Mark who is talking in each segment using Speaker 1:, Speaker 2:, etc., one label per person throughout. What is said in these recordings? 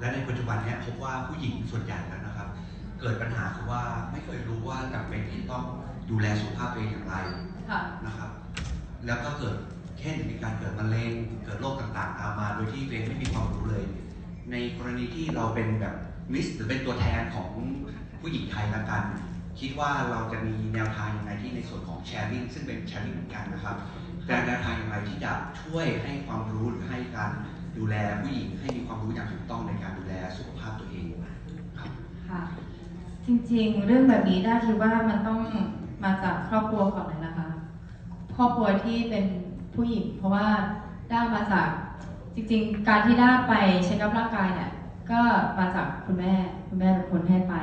Speaker 1: และในปัจจุบันเนี้ยพบว่าผู้หญิงส่วนใหญ่แล้วนะครับ เกิดปัญหาคือว่าไม่เคยรู้ว่าจำเป็นที่ต้องดูแลสุขภาพตัวเองอย่างไร
Speaker 2: ค่ะ
Speaker 1: นะครับ แล้วก็เกิดเช่นมีการเกิดมะเร็งเกิดโรคต่างๆตามมา โดยที่ตัวเองไม่มีความรู้เลย ในกรณีที่เราเป็นแบบมิสหรือเป็นตัวแทนของผู้หญิงไทยละกัน คิดว่าเราจะมีแนวทางยังไงที่ในส่วนของแชร์ i ิ g ซึ่งเป็นแชร์ i ิ g เหมือนกันนะครับแต่แนวทางอย่างไรที่จะช่วยให้ความรู้หรือให้การ ดูแลผู้หญิงให้มีความรู้อย่างถูกต้องในการดูแลสุขภาพตัวเองครับ
Speaker 2: ค่ะจริงๆ เรื่องแบบนี้ด้าคิดว่ามันต้องมาจากครอบครัวก่อนเลยนะคะ ครอบครัวที่เป็นผู้หญิง เพราะว่าด้ามาจากจริงๆ การที่ด้าไปเช็คอัพร่างกายเนี่ยก็มาจากคุณแม่คุณแม่เป็นคนให้ไป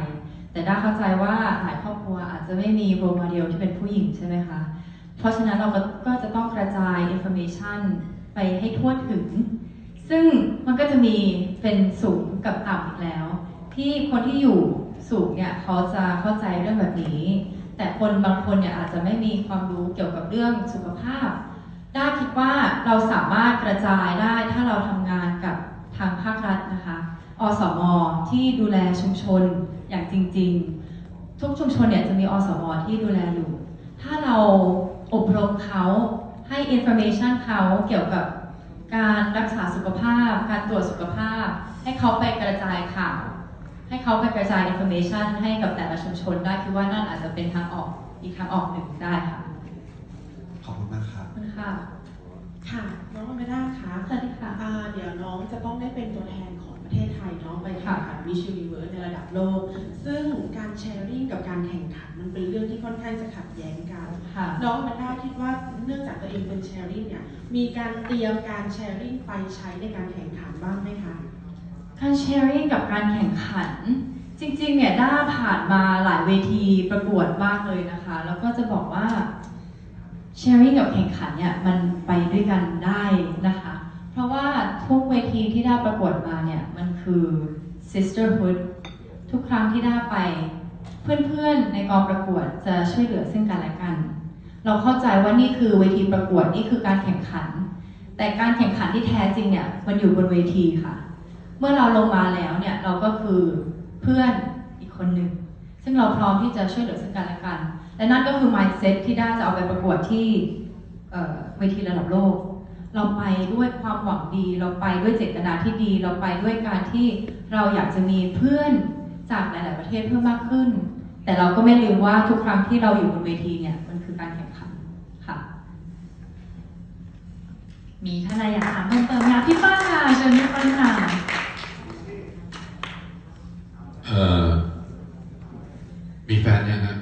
Speaker 2: แต่ด้าเข้าใจว่าหลายครอบครัวอาจจะไม่มีโรลโมเดลที่เป็นผู้หญิงใช่ไหมคะเพราะฉะนั้นเราก็จะต้องกระจายอินโฟ a t ชันไปให้ทั่วถึง ซึ่งมันก็จะมีเป็นสูงกับต่ำอีกแล้ว ที่คนที่อยู่สูงเนี่ยเขาจะเข้าใจเรื่องแบบนี้ แต่คนบางคนเนี่ยอาจจะไม่มีความรู้เกี่ยวกับเรื่องสุขภาพได้คิดว่าเราสามารถกระจายได้ถ้าเราทำงานกับทางภาครัฐนะคะอสมที่ดูแลชุมชนอย่างจริง ๆ ทุกชุมชนเนี่ยจะมีอสมที่ดูแลอยู่ ถ้าเราอบรมเขาให้ information เขาเกี่ยวกับ การรักษาสุขภาพ การตรวจสุขภาพ ให้เขาไปกระจายข่าว ให้เขาไปกระจาย information ให้กับแต่ละชุมชนได้คิดว่านั่นอาจจะเป็นทางออกอีกทางออกหนึ่งได้ค่ะ
Speaker 1: ขอบคุณมากครับ
Speaker 2: ขอบคุณค่ะ
Speaker 3: ค่ะ น้องอเมด้าคะ
Speaker 2: สวัสดีค่ะ
Speaker 3: อ่า เดี๋ยวน้องจะต้องได้เป็นตัวแทนของ ประเทศไทยเน้องไปแข่งขันมิชลิเวิร์ในระดับโลก ซึ่งการแชร์ริ่งกับการแข่งขันมันเป็นเรื่องที่ค่อนข้างจะขัดแย้งกัน
Speaker 2: ค่ะ
Speaker 3: น้องอเมด้าคิดว่าเนื่องจากตัวเองเป็นแชร์ริ่งเนี่ยมีการเตรียมการแชร์ริ่งไปใช้ในการแข่งขันบ้างไหมคะ
Speaker 2: การแชร์ริ่งกับการแข่งขัน จริงๆเนี่ยด้าผ่านมาหลายเวทีประกวดมากเลยนะคะ แล้วก็จะบอกว่าแชร์ริ่งกับแข่งขันเนี่ยมันไปด้วยกันได้นะคะเพ ราะว่าทุกเวทีที่ด้าประกวดมาเนี่ย มันคือ sisterhood ทุกครั้งที่ด้าไป เพื่อนๆในกองประกวดจะช่วยเหลือซึ่งกันและกัน เราเข้าใจว่านี่คือเวทีประกวดนี่คือการแข่งขัน แต่การแข่งขันที่แท้จริงเนี่ยมันอยู่บนเวทีค่ะ เมื่อเราลงมาแล้วเนี่ยเราก็คือเพื่อนอีกคนหนึ่งซึ่งเราพร้อมที่จะช่วยเหลือซึ่งกันและกัน และนั่นก็คือ mindset ที่ด้าจะเอาไปประกวดที่เวทีระดับโลก เราไปด้วยความหวังดี เราไปด้วยเจตนาที่ดี เราไปด้วยการที่เราอยากจะมีเพื่อนจากหลาย ๆ ประเทศเพิ่มมากขึ้น แต่เราก็ไม่ลืมว่าทุกครั้งที่เราอยู่บนเวทีเนี่ย มันคือการแข่งขันค่ะ มีท่านใดอยากถามเพิ่มเติมไหมคะพี่ป้าค่ะเชิญพี่ป้าค่ะ
Speaker 4: เอ่อมีแฟนยังครับ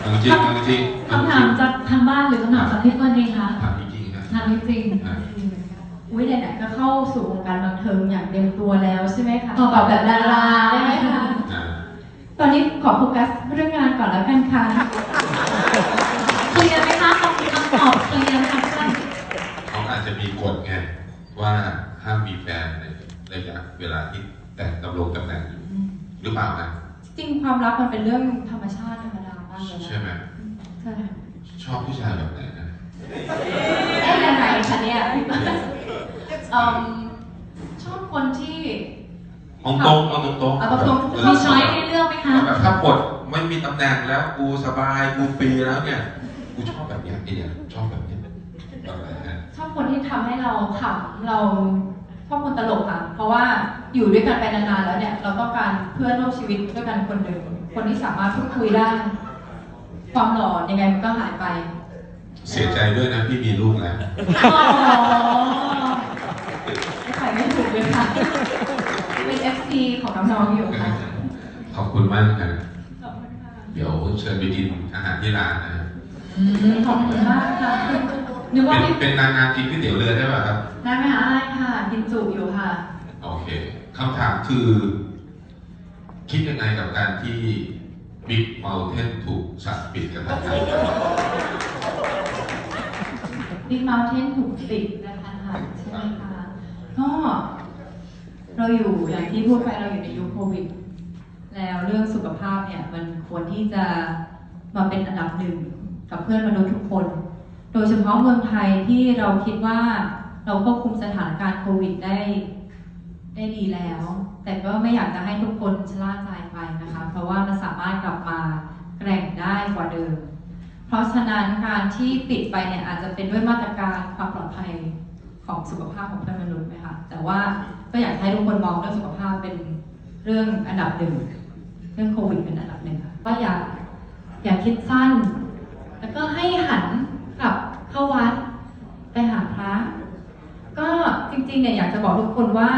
Speaker 4: เอาจริงเอาจริง
Speaker 2: คำถามจากทางบ้านหรือคำถามจากพี่เปิ้ลเองคะ
Speaker 4: ถามจริงๆครับ
Speaker 2: ถามจริง
Speaker 4: อะ
Speaker 2: ๆอุ้ยไหนๆก็เข้าสู่วงการบันเทิงอย่างเต็มตัวแล้วใช่ไหมคะตอบแบบดาราได้ไหมคะ
Speaker 4: อ่า
Speaker 2: ตอนนี้ขอโฟกัสเรื่องงานก่อนแล้วกันค่ะเคลียร์ไหมคะคำคำตอบเคลียร์ไหมคะท่าน
Speaker 4: เขาอาจจะมีกฎไงว่าห้ามมีแฟนในระยะเวลาที่แต่งดำรงตำแหน่งอยู่หรือเปล่านะ
Speaker 2: จริงความรักมันเป็นเรื่องธรรมชาติธรรมดามากเลยนะ
Speaker 4: ใช่ไหม
Speaker 2: ใช่ค่ะ
Speaker 4: ชอบผู้ชายแบบไหนนะ
Speaker 2: เอ๊ะยังไงคะเนี่ยพี่เปิ้ลเอิ่มชอบคนที่
Speaker 4: เอาตรงเอาตรงๆ
Speaker 2: เอาตรงๆ
Speaker 4: เออ
Speaker 2: มีช้อยให้เลือกไหมคะ
Speaker 4: เอาแบบถ้าปลดไม่มีตำแหน่งแล้วกูสบายกูฟรีแล้วเนี่ย กูชอบแบบเนี้ยไอ้เนี่ยชอบแบบเนี้ยแบบไหนฮะ
Speaker 2: ชอบคนที่ทำให้เราขำเราชอบคนตลกค่ะ เพราะว่าอยู่ด้วยกันไปนานๆแล้วเนี่ย เราต้องการเพื่อนร่วมชีวิตด้วยกันคนหนึ่งคนที่สามารถพูดคุยได้ ความหล่อยังไงมันก็หายไป
Speaker 4: เสียใจด้วยนะพี่มีลูกแล้ว
Speaker 2: อ๋อใส่ไม่ถูกเลยค่ะ เป็น FC ของน้องๆอยู่ค่ะ
Speaker 4: ขอบคุณมากนะ
Speaker 2: ขอบคุณค่ะ
Speaker 4: เดี๋ยวเชิญไปกินอาหารที่ร้านนะ
Speaker 2: อืมขอบคุณมากค่ะนึกว่า
Speaker 4: เป็น
Speaker 2: ไม่
Speaker 4: เป็นนางงามกินก๋วยเตี๋ยวเรือได้ป่ะครับ
Speaker 2: ได้ไหมคะได้ค่ะ กินจุอยู่ค่ะ
Speaker 4: โอเคคำถามคือ คิดยังไงกับการที่ บิ๊กเมลเทนถูกสั่งปิดกันทันที
Speaker 2: Big Mountain ถูกปิดนะคะใช่ไหมคะก็เราอยู่อย่างที่พูดไปเราอยู่ในยุคโควิด แล้วเรื่องสุขภาพเนี่ยมันควรที่จะมาเป็นอันดับหนึ่งกับเพื่อนมนุษย์ทุกคน โดยเฉพาะเมืองไทยที่เราคิดว่าเราควบคุมสถานการณ์โควิดได้ได้ดีแล้ว แต่ก็ไม่อยากจะให้ทุกคนชะล่าใจไปนะคะ เพราะว่ามันสามารถกลับมาแกร่งได้กว่าเดิม เพราะฉะนั้นการที่ปิดไปเนี่ยอาจจะเป็นด้วยมาตรการความปลอดภัยของสุขภาพของเพื่อนมนุษย์ไหมคะแต่ว่าก็อยากให้ทุกคนมองเรื่องสุขภาพเป็นเรื่องอันดับหนึ่งเรื่องโควิดเป็นอันดับหนึ่งค่ะว่าอย่าอย่าคิดสั้น แล้วก็ให้หันกลับเข้าวัดไปหาพระก็จริงๆเนี่ยอยากจะบอกทุกคนว่า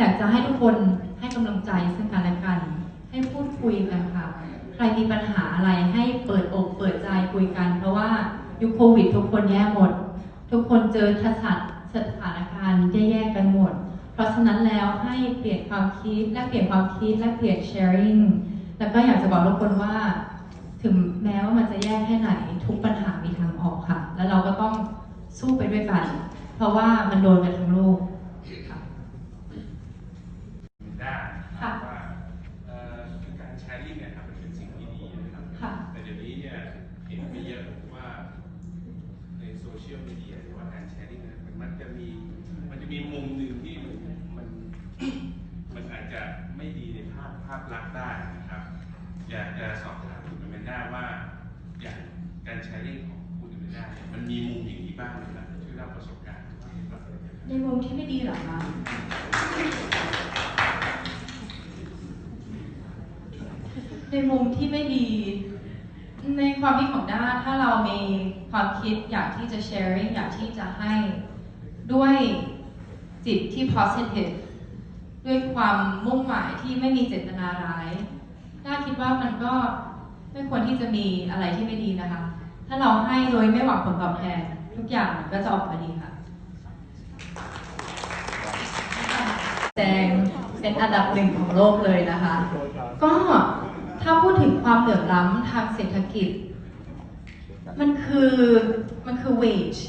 Speaker 2: อยากจะให้ทุกคนให้กำลังใจซึ่งกันและกัน ให้พูดคุยกันค่ะ ใครมีปัญหาอะไรให้เปิดอกเปิดใจคุยกัน เพราะว่ายุคโควิด ทุกคนแย่หมด ทุกคนเจอทัศนสถานการณ์แย่ๆกันหมด เพราะฉะนั้นแล้วให้เปลี่ยนความคิด และเปลี่ยนความคิดและเปลี่ยน sharing แล้วก็อยากจะบอกทุกคนว่า ถึงแม้ว่ามันจะแย่แค่ไหน ทุกปัญหามีทางออกค่ะ แล้วเราก็ต้องสู้ไปด้วยกัน เพราะว่ามันโดนกันทั้งโลกค่ะ
Speaker 5: ได้
Speaker 2: ค่ะ
Speaker 5: ว่าเอ่อคือการแชร์ลิงเนี่ยครับมันเป็นสิ่งที่ดีนะครับ
Speaker 2: ค่ะ
Speaker 5: แต่เดี๋ยวนี้เนี่ยเห็นไม่เยอะว่าในโซเชียลมีเดียหรือว่าการแชร์นี่ยมันมันจะมีมันจะมีมุมหนึ่งที่มันมันมันอาจจะไม่ดีในภาพภาพลักษณ์ได้นะครับ อยากจะสอบถามคุณอเมนด้าว่าอย่างการแชร์ลิงของคุณอเมนด้าเนี่ยมันมีมุมอย่างนี้บ้างไหมครับช่วยเล่าประสบการณ์ใน
Speaker 2: มุมที่ไม่ดีหรอคะในมุมที่ไม่ดี ในความคิดของด้าถ้าเรามี ความคิดอยากที่จะ sharing อยากที่จะให้ด้วยจิตที่ positive ด้วยความมุ่งหมายที่ไม่มีเจตนาร้ายด้าคิดว่ามันก็ไม่ควรที่จะมีอะไรที่ไม่ดีนะคะ ถ้าเราให้โดยไม่หวังผลตอบแทน ทุกอย่างมันก็จะออกมาดีค่ะแดงเป็นอันดับหนึ่งของโลกเลยนะคะ ก็ถ้าพูดถึงความเหลื่อมล้ำทางเศรษฐกิจ มันคือมันคือ wage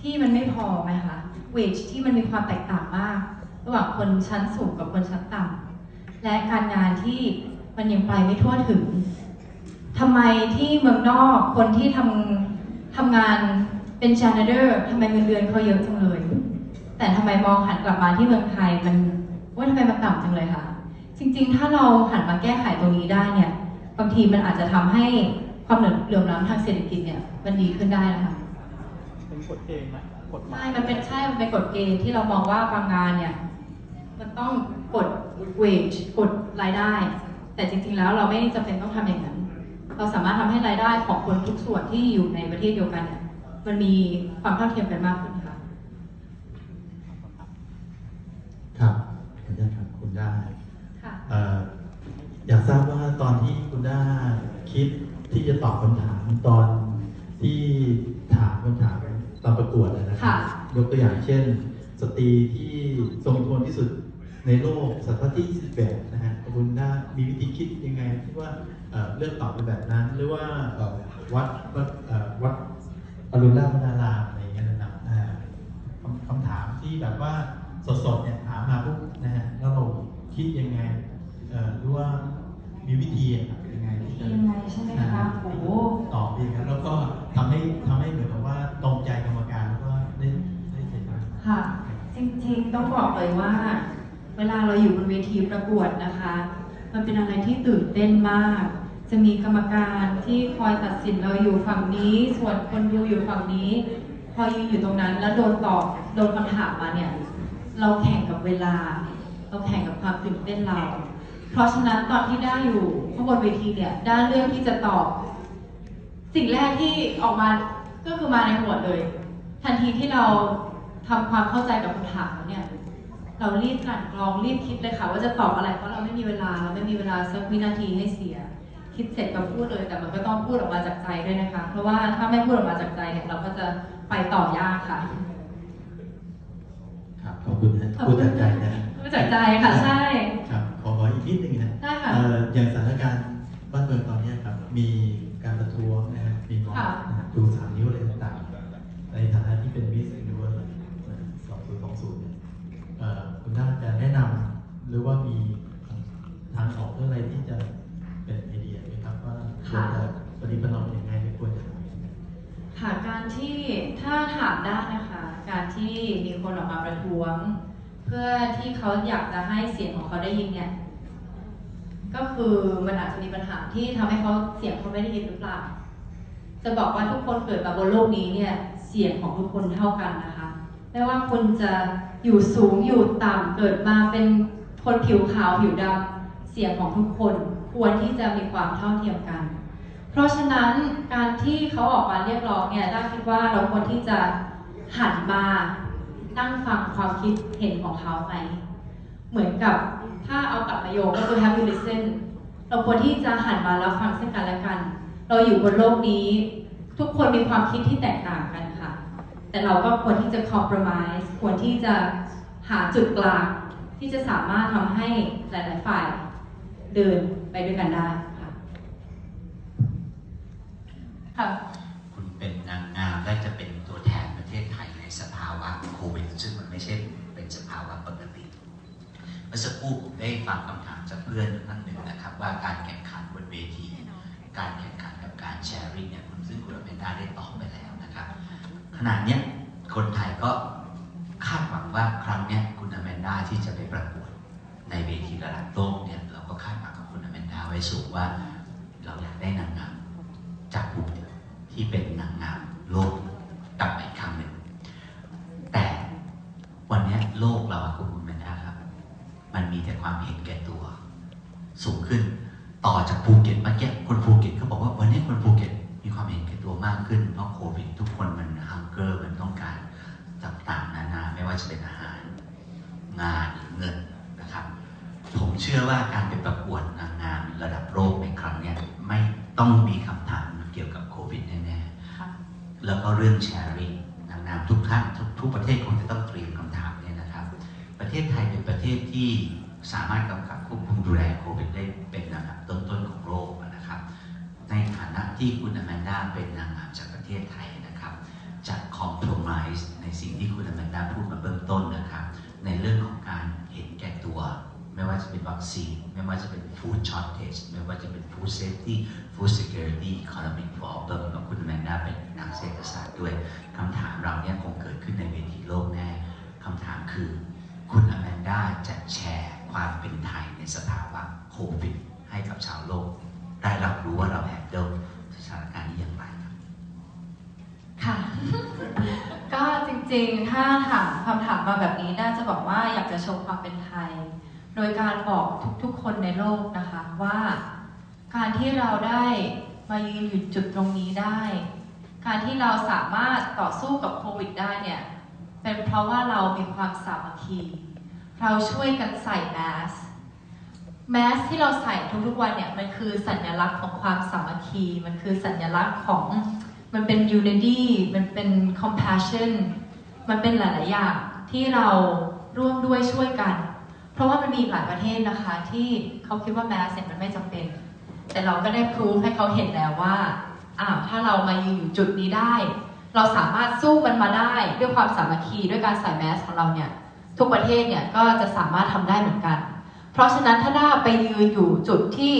Speaker 2: ที่มันไม่พอไหมคะ wage ที่มันมีความแตกต่างมาก ระหว่างคนชั้นสูงกับคนชั้นต่ำและการงานที่มันยังไปไม่ทั่วถึงทำไมที่เมืองนอกคนที่ทำทำงานเป็น janitor ทำไมเงินเดือนเขาเยอะจังเลย แต่ทำไมมองหันกลับมาที่เมืองไทยมันว่าทำไมมันต่ำจังเลยคะจริง ๆ ถ้าเราหันมาแก้ไขตรงนี้ได้เนี่ยบางทีมันอาจจะทำให้ ความเหลื่อมล้ำทางเศรษฐกิจเนี่ยมันดีขึ้นได้นะคะ
Speaker 6: เป็นกฎเกณฑ์ไหมกฎหมา
Speaker 2: ใช่
Speaker 6: ย
Speaker 2: มันเป็นใช่มันเป็นกฎเกณฑ์ที่เรามองว่าบางงานเนี่ยมันต้องกด wage กดรายได้ แต่จริงๆแล้วเราไม่จำเป็นต้องทำอย่างนั้น เราสามารถทำให้รายได้ของคนทุกส่วนที่อยู่ในประเทศเดียวกันเนี่ยมันมีความเท่าเทียมกันมากขึ้นค่ะ
Speaker 7: ครับขออนุญาตครับคุณด้า
Speaker 2: ค่ะ
Speaker 7: เอ่ออยากทราบว่าตอนที่คุณด้าคิด ที่จะตอบคำถามตอนที่ถามคำถามตอนประกวดอะนะครั
Speaker 2: ค่ะ
Speaker 7: ยกตัวอย่างเช่น สตรีที่ทรงอิทธิพลที่สุดในโลกศตวรรษที่28นะฮะคุณด้ามีวิธีคิดยังไงที่ว่าเอ่อเลือกตอบไปแบบนั้น หรือว่าเอ่อวัดวัดเอ่อวัดอรุณราชวนารามอะไรอย่างเงี้ยนะครับอ่าคำคำถามที่แบบว่าสดๆเนี่ยถามมาปุ๊บนะฮะแล้วเราคิดยังไงเอ่อหรือว่ามีวิธีอะครับยังไงที่จะ
Speaker 2: ยังไงใช่ไหมคะโอ้โห
Speaker 7: ตอบดีครับ แล้วก็ทำให้ทำให้เหมือนกับว่าตรงใจกรรมการแล้วก็ได้ได้ใจมาก
Speaker 2: ค่ะ จริงๆต้องบอกเลยว่า เวลาเราอยู่บนเวทีประกวดนะคะ มันเป็นอะไรที่ตื่นเต้นมาก จะมีกรรมการที่คอยตัดสินเราอยู่ฝั่งนี้ ส่วนคนดูอยู่ฝั่งนี้พอยืนอยู่ตรงนั้น แล้วโดนตอบโดนคำถามมาเนี่ย เราแข่งกับเวลา เราแข่งกับความตื่นเต้นเรา เพราะฉะนั้นตอนที่ได้อยู่ข้างบนเวทีเนี่ยได้เรื่องที่จะตอบ สิ่งแรกที่ออกมาก็คือมาในหัวเลย ทันทีที่เราทำความเข้าใจกับคำถามแล้วเนี่ย เรารีบกลั่นกรองรีบคิดเลยค่ะ ว่าจะตอบอะไรเพราะเราไม่มีเวลาเราไม่มีเวลาสักวินาทีให้เสีย คิดเสร็จก็พูดเลย แต่มันก็ต้องพูดออกมาจากใจด้วยนะคะ เพราะว่าถ้าไม่พูดออกมาจากใจเนี่ยเราก็จะไปต่อยากค่ะ
Speaker 7: ครับขอบคุณนะ
Speaker 2: ขอบ
Speaker 7: พู
Speaker 2: คุ
Speaker 7: ด
Speaker 2: ณ
Speaker 7: จากใจนะ
Speaker 2: พูดจากใจค่ะใช่
Speaker 7: ครับข อขออีกนิดนึงนะ
Speaker 2: ได้ค่ะ
Speaker 7: เอ่ออย่างสถานการณ์บ้านเมืองตอนเนี้ยครับ มีการประท้วงนะฮะมีม็อบ
Speaker 2: ค่ะ
Speaker 7: นะฮะดูสามนิ้วอะไรต่างๆ ในฐานะที่เป็นมิสยูนิเวิร์สสองศูนย์สองศูนย์เนี่ยเอ่อคุณด้านจะแนะนำหรือว่ามีทางออกหรืออะไรที่จะเป็นไอเดียไหมครับว่าควรจะปฏิบัติยังไงหรือควรจะทำยังไง
Speaker 2: ค่ะการที่ถ้าถามได้นะคะ การที่มีคนออกมาประท้วง เพื่อที่เขาอยากจะให้เสียงของเขาได้ยินเนี่ย ก็คือมันอาจจะมีปัญหาที่ทำให้เขาเสียงเขาไม่ได้ยินหรือเปล่า จะบอกว่าทุกคนเกิดมาบนโลกนี้เนี่ยเสียงของทุกคนเท่ากันนะคะ ไม่ว่าคุณจะอยู่สูงอยู่ต่ำเกิดมาเป็นคนผิวขาวผิวดำเสียงของทุกคนควรที่จะมีความเท่าเทียมกัน เพราะฉะนั้นการที่เขาออกมาเรียกร้องเนี่ยด้าคิดว่าเราควรที่จะหันมานั่งฟังความคิดเห็นของเขาไหม เหมือนกับถ้าเอากลับมาโยก็คือ have you listen เราควรที่จะหันมาแล้วฟังซึ่งกันและกัน เราอยู่บนโลกนี้ ทุกคนมีความคิดที่แตกต่างกันค่ะ แต่เราก็ควรที่จะ compromise ควรที่จะหาจุดกลางที่จะสามารถทำให้หลาย ๆ ฝ่ายเดินไปด้วยกันได้ค่ะ
Speaker 8: มื่อสักครู่ผมได้ฟังคำถามจากเพื่อนท่านหนึ่งนะครับ ว่าการแข่งขันบนเวที การแข่งขันกับการแชร์ริ่งเนี่ยคุณซึ่งคุณอเมนดาได้ตอบไปแล้วนะครับขณะเนี้ยคนไทยก็คาดหวังว่าครั้งเนี้ยคุณอเมนดาที่จะไปประกวดในเวทีระดับโลกเนี่ยเราก็คาดหวังกับคุณอเมนดาไว้สูงว่า เราอยากได้นางงามจากกลุ่มที่เป็น ชื่อว่าการไปประกวดนางงามระดับโลกในครั้งเนี้ยไม่ต้องมีคำถามเกี่ยวกับโควิดแน่ๆ
Speaker 2: ค่ะ
Speaker 8: แล้วก็เรื่องแชร์ริ่งนางงามทุกท่านทุกทุกประเทศคงจะต้องเตรียมคำถามเนี่ยนะครับ ประเทศไทยเป็นประเทศที่สามารถกำกับควบคุมดูแลโควิดได้เป็นอันดับต้นๆของโลกนะครับ ในฐานะที่คุณอแมนดาเป็นนางงามจากประเทศไทยนะครับ จะคอม p r o m i s e ในสิ่งที่คุณอแมนดาพูดมาเบื้องต้นนะครับ ในเรื่องของการเห็นแก่ ตัว ไม่ว่าจะเป็นวัคซีน ไม่ว่าจะเป็น food shortage ไม่ว่าจะเป็น food safety food security economic problem แล้วคุณแมนดาเป็นนักเศรษฐศาสตร์ด้วยคำถามเราเนี่ยคงเกิดขึ้นในเวทีโลกแน่คำถามคือ คุณอแมนดาจะแชร์ความเป็นไทยในสภาวะโควิดให้กับชาวโลก ได้รับรู้ว่าเราแฮนเดิลสถานการณ์นี้อย่างไรครับ
Speaker 2: ค่ะ ริงๆ ถ้าถามคำถามมาแบบนี้น่าจะบอกว่าอยากจะโชว์ความเป็นไทย โดยการบอกทุกๆ คนในโลกนะคะว่า การที่เราได้มายืนอยู่จุดตรงนี้ได้ การที่เราสามารถต่อสู้กับโควิดได้เนี่ยเป็นเพราะว่าเรามีความสามัคคี เราช่วยกันใส่แมสแมสที่เราใส่ทุกๆวันเนี่ยมันคือสัญลักษณ์ของความสามัคคี มันคือสัญลักษณ์ของมันเป็น unity มันเป็น compassion มันเป็นหลาย ๆ อย่างที่เราร่วมด้วยช่วยกัน เพราะว่ามันมีหลายประเทศนะคะ ที่เขาคิดว่าแมสเนี่ยมันไม่จำเป็น แต่เราก็ได้พรูฟให้เขาเห็นแล้วว่าอ้าวถ้าเรามายืนอยู่จุดนี้ได้ เราสามารถสู้มันมาได้ด้วยความสามัคคีด้วยการใส่แมสของเราเนี่ยทุกประเทศเนี่ยก็จะสามารถทำได้เหมือนกัน เพราะฉะนั้นถ้าด้าไปยืนอยู่จุดที่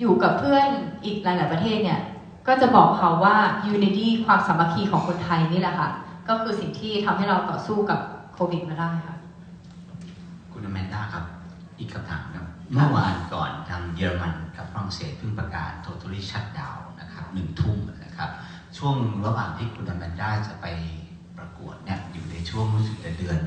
Speaker 2: อยู่กับเพื่อนอีกหลาย ๆ ประเทศเนี่ยก็จะบอกเขาว่า unity ความสามัคคีของคนไทยนี่แหละค่ะ ก็คือสิ่งที่ทำให้เราต่อสู้กับโควิดมาได้ค่ะ
Speaker 8: คุณอแมนดาครับ อีกคำถามครับ เมื่อวานก่อนทางเยอรมันกับฝรั่งเศสเพิ่งประกาศ totally shut down นะครับหนึ่งทุ่มนะครับ ช่วงระหว่างที่คุณอแมนดาจะไปประกวดเนี่ยอยู่ในช่วงรู้สึกจะเดือน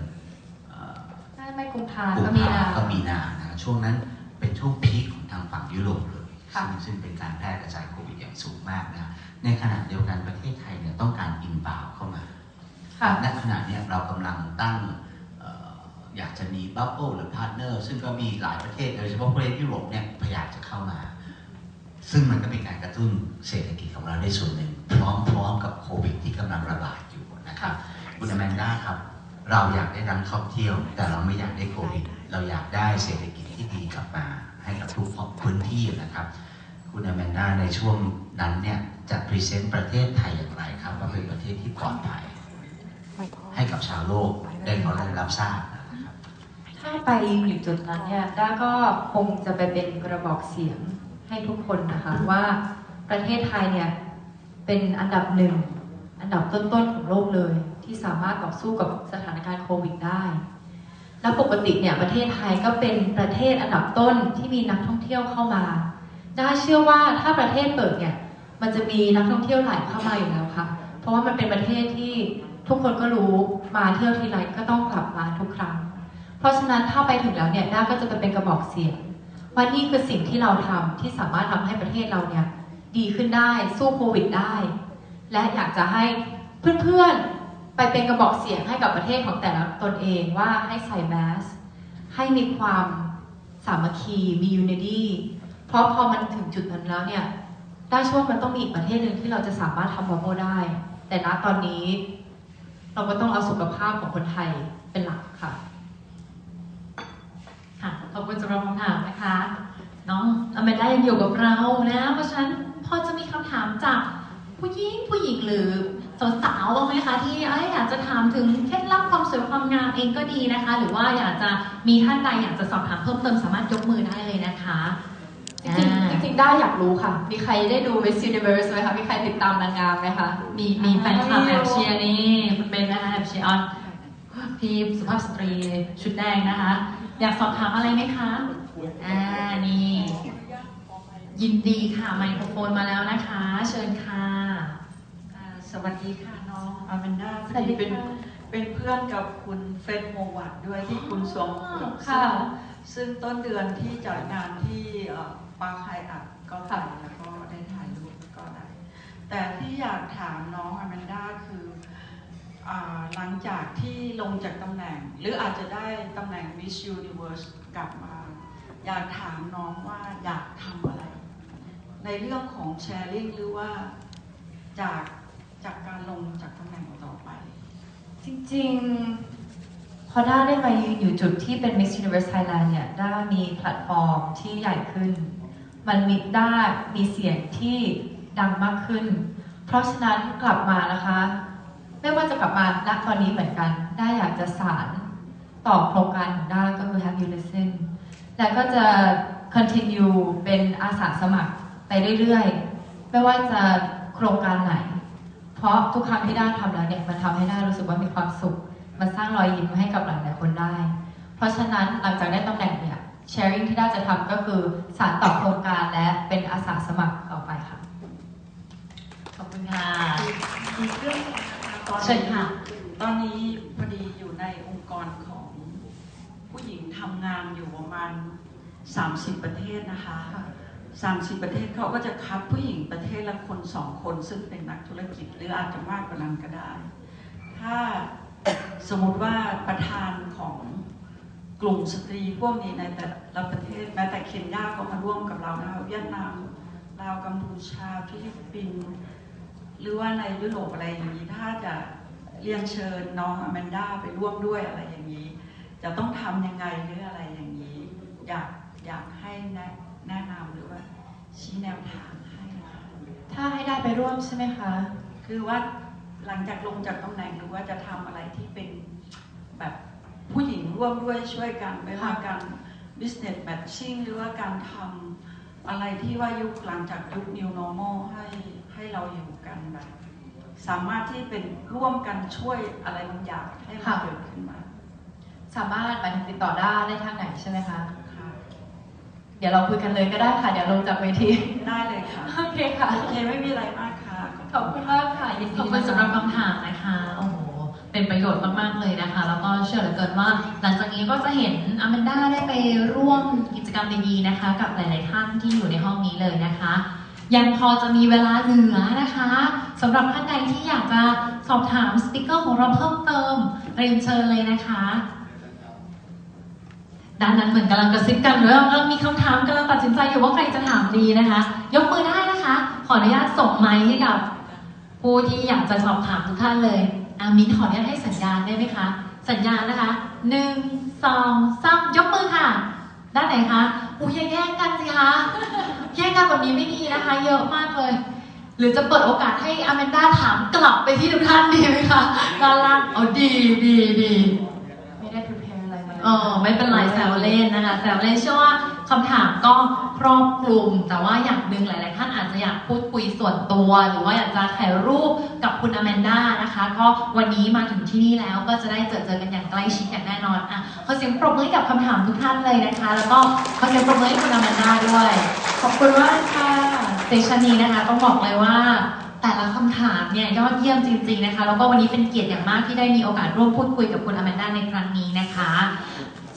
Speaker 8: เอ่อ
Speaker 2: ได้ไม่กุมภา
Speaker 8: กุ
Speaker 2: ก็
Speaker 8: ม
Speaker 2: มี
Speaker 8: ภา
Speaker 2: นา
Speaker 8: ก็มีนานะช่วงนั้นเป็นช่วงพีคของทางฝั่งยุโรปเลย
Speaker 2: ค่ะ
Speaker 8: ซึ่งซึ่งเป็นการแพร่กระจายโควิดอย่างสูงมากนะในขณะเดียวกันประเทศไทยเนี่ยต้องการอินบาวเข้ามา
Speaker 2: ค่ะ
Speaker 8: ณขณะเนี้ยเรากำลังตั้งเอ่ออยากจะมีบั b เบิลหรือพาร์ทเนอร์ซึ่งก็มีหลายประเทศโดยเฉพาะประเทศยุโรปเนี่ยพยายามจะเข้ามา ซึ่งมันก็เป็นการกระตุ้นเศรษฐกิจของเราได้ส่วนหนึ่ง พร้อมๆกับโควิดที่กำลังระบาดอยู่นะครับคุณอแมนด้าครับ เราอยากได้นักท่องเที่ยว แต่เราไม่อยากได้โควิด เราอยากได้เศรษฐกิจที่ดีกลับมาให้กับทุกพื้นที่นะครับ คุณอแมนด้าในช่วงนั้นเนี่ยจะพรีเซนต์ประเทศไทยอย่างไรครับว่าเป็นประเทศที่ปลอดภัย ให้กับชาวโลกได้เขาได้รับทราบนะครับ
Speaker 2: ถ้าไปอยู่จุดนั้นเนี่ยด้าก็คงจะไปเป็นกระบอกเสียงให้ทุกคนนะคะว่าประเทศไทยเนี่ยเป็นอันดับหนึ่งอันดับต้นๆของโลกเลย ที่สามารถต่อสู้กับสถานการณ์โควิดได้ แล้วปกติเนี่ยประเทศไทยก็เป็นประเทศอันดับต้นที่มีนักท่องเที่ยวเข้ามาน่าเชื่อว่าถ้าประเทศเปิดเนี่ยมันจะมีนักท่องเที่ยวไหลเข้ามาอยู่แล้วค่ะเพราะว่ามันเป็นประเทศที่ ทุกคนก็รู้มาเที่ยวทีไรก็ต้องกลับมาทุกครั้ง เพราะฉะนั้นถ้าไปถึงแล้วเนี่ยด้าก็จะไปเป็นกระบอกเสียงว่านี่คือสิ่งที่เราทำที่สามารถทำให้ประเทศเราเนี่ยดีขึ้นได้สู้โควิดได้ และอยากจะให้เพื่อนๆ ไปเป็นกระบอกเสียงให้กับประเทศของแต่ละตนเองว่าให้ใส่แมสให้มีความสามัคคีมี unity เพราะพอมันถึงจุดนั้นแล้วเนี่ยได้ช่วงมันต้องมีอีกประเทศหนึ่งที่เราจะสามารถทำวอโมได้ แต่ณตอนนี้ เราก็ต้องเอาสุขภาพของคนไทยเป็นหลักค่ะ
Speaker 9: ค่ะขอบคุณสำหรับคำถามนะคะ น้องอเมนด้ายังอยู่กับเรานะ เพราะฉะนั้นพอจะมีคำถามจากผู้หญิงผู้หญิงหรือสาวๆบ้างไหมคะที่เอ้ยอยากจะถามถึงเคล็ดลับความสวยความงามเองก็ดีนะคะ หรือว่าอยากจะมีท่านใดอยากจะสอบถามเพิ่มเติมสามารถยกมือได้เลยนะคะ
Speaker 2: จริงๆจริงๆได้อยากรู้ค่ะ มีใครได้ดู Miss Universe ไหมคะ มีใครติดตามนางงามไหมคะ
Speaker 9: มีมีแฟนคลับแอบเชียร์นี่คุณเบนนะคะแอบเชียร์ออนพี่สุภาพสตรีชุดแดงนะคะ อยากสอบถามอะไรไหมคะ อ่า นี่ ยินดีค่ะ ไมโครโฟนมาแล้วนะคะ เชิญค่ะ
Speaker 10: อ่าสวัสดีค่ะน้องอาแมนด้า
Speaker 2: สวัสดี
Speaker 10: เป็น
Speaker 2: ค่ะ
Speaker 10: เป็นเพื่อนกับคุณเฟรดโมวัตด้วยที่คุณสวงภูมิ
Speaker 2: ค่ะ
Speaker 10: ซึ่งต้นเดือนที่จัดงานที่ เอ่อปาไคอัดก็ไปแล้วก็ได้ถ่ายรูปก็ได้ แต่ที่อยากถามน้องอาแมนด้าคืออหลังจากที่ลงจากตำแหน่ง หรืออาจจะได้ตำแหน่ง Miss Universe กลับมา อยากถามน้องว่าอยากทำอะไร ในเรื่องของแชร์ลิงหรือว่าจากจากการลงจากตำแหน่งต่อไป
Speaker 2: จริงๆพอด้าได้มายืนอยู่จุดที่เป็น Miss Universe Thailand เนี่ยด้ามีแพลตฟอร์มที่ใหญ่ขึ้น มันมีด้ามีเสียงที่ดังมากขึ้น เพราะฉะนั้นกลับมานะคะ ไม่ว่าจะกลับมาณตอนนี้เหมือนกันด้าอยากจะสารต่อโครงการของด้าก็คือ Have You Listen และก็จะ continue เป็นอาสาสมัครไปเรื่อยๆ ไม่ว่าจะโครงการไหน เพราะทุกครั้งที่ด้าทำแล้วเนี่ยมันทำให้ด้ารู้สึกว่ามีความสุข มันสร้างรอยยิ้มให้กับหลายๆคนได้ เพราะฉะนั้นหลังจากได้ตำแหน่งเนี่ย sharing ที่ด้าจะทำก็คือสารต่อโครงการและเป็นอาสาสมัครต่อไปค่ะ
Speaker 9: ขอบคุณค่ะ
Speaker 10: อีกเรื่องหนึ่งนะคะตอน
Speaker 9: เชิญ
Speaker 10: นี้
Speaker 9: ค่ะ
Speaker 10: ตอนนี้พอดีอยู่ในองค์กรของผู้หญิงทำงานอยู่ประมาณ 30 ประเทศนะคะ30 ประเทศเขาก็จะคัดผู้หญิงประเทศละคนสองคนซึ่งเป็นนักธุรกิจ หรืออาจจะมากกว่านั้นก็ได้ ถ้าสมมติว่าประธานของ กลุ่มสตรีพวกนี้ในแต่ละประเทศแม้แต่เคนยาก็มาร่วมกับเรานะคะเวียดนามลาวกัมพูชาฟิลิปปินส์หรือว่าในยุโรปอะไรอย่างนี้ ถ้าจะเรียนเชิญน้องอแมนด้าไปร่วมด้วยอะไรอย่างนี้ จะต้องทำยังไงหรืออะไรอย่างนี้ อยากอยากให้แนะแนะนำหรือว่าชี้แนวทางให้นะคะ
Speaker 2: ถ้าให้ได้ไปร่วมใช่ไหมคะ
Speaker 10: คือว่าหลังจากลงจากตำแหน่งหรือว่าจะทำอะไรที่เป็นแบบ ผู้หญิงร่วมด้วยช่วยกันไม่ว่าการ business matching หรือว่าการทำอะไรที่ว่ายุคหลังจากยุค new normal ให้ให้เราอยู่กันแบบ สามารถที่เป็นร่วมกันช่วยอะไรบางอย่างให้มัน
Speaker 2: ค่ะ
Speaker 10: เกิดขึ้นมา
Speaker 2: สามารถหมายถึงติดต่อได้ได้ทางไหนใช่ไหมคะ
Speaker 10: ค่ะ
Speaker 2: เดี๋ยวเราคุยกันเลยก็ได้ค่ะ เดี๋ยวลงจากเวที
Speaker 10: ได้เลยค่ะ
Speaker 2: โอเคค่ะ
Speaker 10: โอเค ไม่มีอะไรมากค่ะ
Speaker 2: ขอบคุณมากค่ะ ยิน
Speaker 9: ข
Speaker 2: ดี
Speaker 9: อบคุณสำหรับคำถามนะคะโอ้โห เป็นประโยชน์มากๆเลยนะคะ แล้วก็เชื่อเหลือเกินว่า หลังจากนี้ก็จะเห็นอแมนด้าได้ไปร่วมกิจกรรมดีๆนะคะ กับหลายๆท่านที่อยู่ในห้องนี้เลยนะคะ ยังพอจะมีเวลาเหลือนะคะสำหรับท่านใดที่อยากจะสอบถามสปิกเกอร์ของเราเพิ่มเติมเรียนเชิญเลยนะคะด้านนั้นเหมือนกำลังกระซิบกันหรือว่ากำลังมีคำถามกำลังตัดสินใจอยู่ว่าใครจะถามดีนะคะ ยกมือได้นะคะ ขออนุญาตส่งไมค์ให้กับ ผู้ที่อยากจะสอบถามทุกท่านเลยอามินขออนุญาตให้สัญญาณได้ไหมคะ สัญญาณนะคะหนึ่งสองสามยกมือค่ะ ด้านไหนคะอู้อย่าแย่งกันสิคะแย่งกันแบบนี้ไม่ดีนะคะ เยอะมากเลย หรือจะเปิดโอกาสให้อแมนด้าถามกลับไปที่ทุกท่านดีไหมคะด้านล่างเอาดีดีดี
Speaker 2: ไม่ได้ prepare อะไรมา
Speaker 9: เออไม่เป็นไรแซวเล่นนะคะแซวเล่นเชื่อว่าคำถามก็ครอบคลุม แต่ว่าอย่างหนึ่งหลายๆท่านอาจจะอยากพูดคุยส่วนตัว หรือว่าอยากจะถ่ายรูปกับคุณอแมนด้านะคะก็วันนี้มาถึงที่นี่แล้วก็จะได้เจอเจอกันอย่างใกล้ชิดอย่างแน่นอนอะขอเสียงปรบมือให้กับคำถามทุกท่านเลยนะคะ แล้วก็ขอเสียงปรบมือให้คุณอแมนด้าด้วย ขอบคุณมากค่ะเซชันนี้นะคะต้องบอกเลยว่า แต่ละคำถามเนี่ยยอดเยี่ยมจริง ๆนะคะ แล้วก็วันนี้เป็นเกียรติอย่างมากที่ได้มีโอกาสร่วมพูดคุยกับคุณอแมนด้าในครั้งนี้นะคะ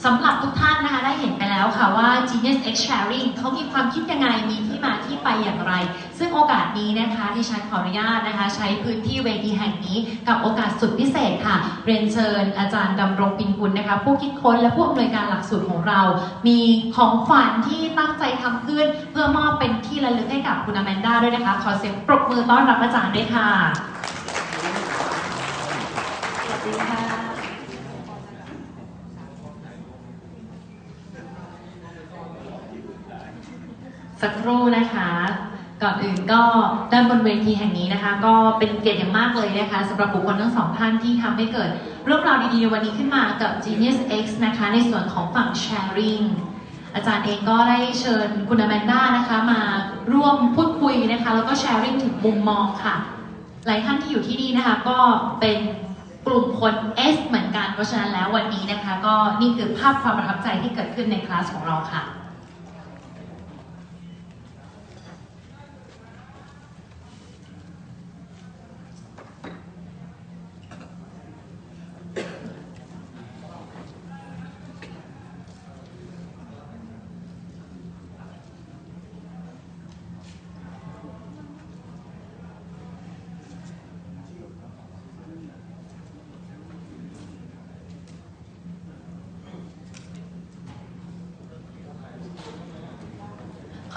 Speaker 9: สำหรับทุกท่านนะคะได้เห็นไปแล้วค่ะว่า Genius X Sharing เขามีความคิดยังไงมีที่มาที่ไปอย่างไร ซึ่งโอกาสนี้นะคะที่ฉันขออนุญาตนะคะ ใช้พื้นที่เวทีแห่งนี้ กับโอกาสสุดพิเศษค่ะ เรียนเชิญอาจารย์ดำรงปินกุลนะคะ ผู้คิดค้นและผู้อำนวยการหลักสูตรของเรา มีของขวัญที่ตั้งใจทำขึ้น เพื่อมอบเป็นที่ระลึกให้กับคุณอแมนด้าด้วยนะคะ ขอเสียงปรบมือต้อนรับอาจารย์ด้วยค่ะ สักครู่นะคะ ก่อนอื่นก็ด้านบนเวทีแห่งนี้นะคะ ก็เป็นเกียรติอย่างมากเลยนะคะสำหรับบุคคลทั้งสองท่านที่ทำให้เกิดเรื่องราวดีๆในวันนี้ขึ้นมากับ Genius X นะคะ ในส่วนของฝั่ง Sharing อาจารย์เองก็ได้เชิญคุณอแมนด้านะคะมาร่วมพูดคุยนะคะ แล้วก็ Sharing ถึงมุมมองค่ะ หลายท่านที่อยู่ที่นี่นะคะ ก็เป็นกลุ่มคน S เหมือนกัน เพราะฉะนั้นแล้ววันนี้นะคะ ก็นี่คือภาพความประทับใจที่เกิดขึ้นในคลาสของเราค่ะ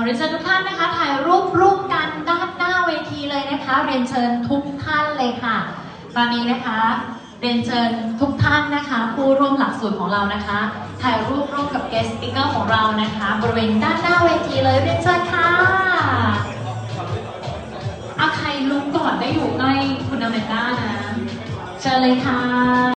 Speaker 9: เรียนเชิญทุกท่านนะคะ ถ่ายรูปร่วมกันด้านหน้าเวทีเลยนะคะ เรียนเชิญทุกท่านเลยค่ะ ตอนนี้นะคะ เรียนเชิญทุกท่านนะคะ ผู้ร่วมหลักสูตรของเรานะคะ ถ่ายรูปร่วมกับ guest speaker ของเรานะคะ บริเวณด้านหน้าเวทีเลยเรียนเชิญค่ะอาใครลุกก่อนได้อยู่ใกล้คุณอแมนด้านะ เชิญเลยค่ะ